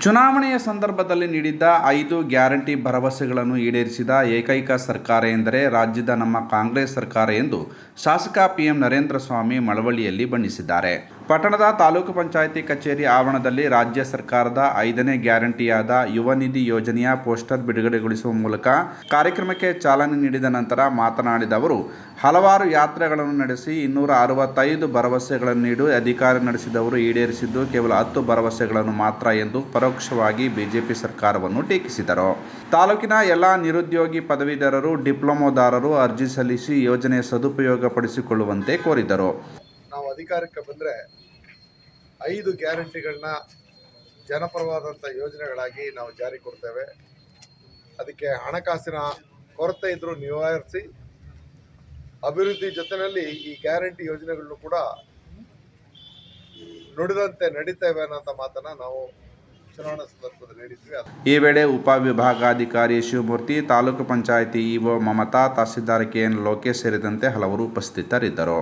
ಚುನಾವಣೆಯ ಸಂದರ್ಭದಲ್ಲಿ ನೀಡಿದ್ದ ಐದು ಗ್ಯಾರಂಟಿ ಭರವಸೆಗಳನ್ನು ಈಡೇರಿಸಿದ ಏಕೈಕ ಸರ್ಕಾರ ಎಂದರೆ ರಾಜ್ಯದ ನಮ್ಮ ಕಾಂಗ್ರೆಸ್ ಸರ್ಕಾರ ಎಂದು ಶಾಸಕ ಪಿಎಂ ನರೇಂದ್ರ ಸ್ವಾಮಿ ಮಳವಳ್ಳಿಯಲ್ಲಿ ಬಣ್ಣಿಸಿದ್ದಾರೆ. ಪಟ್ಟಣದ ತಾಲೂಕು ಪಂಚಾಯಿತಿ ಕಚೇರಿ ಆವರಣದಲ್ಲಿ ರಾಜ್ಯ ಸರ್ಕಾರದ ಐದನೇ ಗ್ಯಾರಂಟಿಯಾದ ಯುವ ನಿಧಿ ಯೋಜನೆಯ ಪೋಸ್ಟರ್ ಬಿಡುಗಡೆಗೊಳಿಸುವ ಮೂಲಕ ಕಾರ್ಯಕ್ರಮಕ್ಕೆ ಚಾಲನೆ ನೀಡಿದ ನಂತರ ಮಾತನಾಡಿದ ಅವರು, ಹಲವಾರು ಯಾತ್ರೆಗಳನ್ನು ನಡೆಸಿ ಇನ್ನೂರ ಅರವತ್ತೈದು ಭರವಸೆಗಳನ್ನು ನೀಡಿ ಅಧಿಕಾರ ನಡೆಸಿದವರು ಈಡೇರಿಸಿದ್ದು ಕೇವಲ ಹತ್ತು ಭರವಸೆಗಳನ್ನು ಮಾತ್ರ ಎಂದು ಪರೋಕ್ಷವಾಗಿ ಬಿಜೆಪಿ ಸರ್ಕಾರವನ್ನು ಟೀಕಿಸಿದರು. ತಾಲೂಕಿನ ಎಲ್ಲ ನಿರುದ್ಯೋಗಿ ಪದವೀಧರರು, ಡಿಪ್ಲೊಮೊದಾರರು ಅರ್ಜಿ ಸಲ್ಲಿಸಿ ಯೋಜನೆಯ ಸದುಪಯೋಗಪಡಿಸಿಕೊಳ್ಳುವಂತೆ ಕೋರಿದರು. ನಾವು ಅಧಿಕಾರಕ್ಕೆ ಬಂದರೆ ಐದು ಗ್ಯಾರಂಟಿಗಳನ್ನ ಜನಪರವಾದಂಥ ಯೋಜನೆಗಳಾಗಿ ನಾವು ಜಾರಿ ಕೊಡ್ತೇವೆ. ಅದಕ್ಕೆ ಹಣಕಾಸಿನ ಕೊರತೆ ಇದ್ದರೂ ನಿವಾರಿಸಿ ಅಭಿವೃದ್ಧಿ ಜೊತೆಯಲ್ಲಿ ಈ ಗ್ಯಾರಂಟಿ ಯೋಜನೆಗಳನ್ನು ಕೂಡ ನುಡಿದಂತೆ ನಡೀತೇವೆ ಅನ್ನೋಂಥ ಮಾತನ್ನು ನಾವು ಈ ವೇಳೆ ಉಪವಿಭಾಗಾಧಿಕಾರಿ ಶಿವಮೂರ್ತಿ ತಾಲೂಕು ಪಂಚಾಯಿತಿ ಇಒ ಮಮತಾ ತಹಸೀಲ್ದಾರ್ ಕೆಎನ್ ಲೋಕೇಶ್ ಸೇರಿದಂತೆ ಹಲವರು ಉಪಸ್ಥಿತರಿದ್ದರು.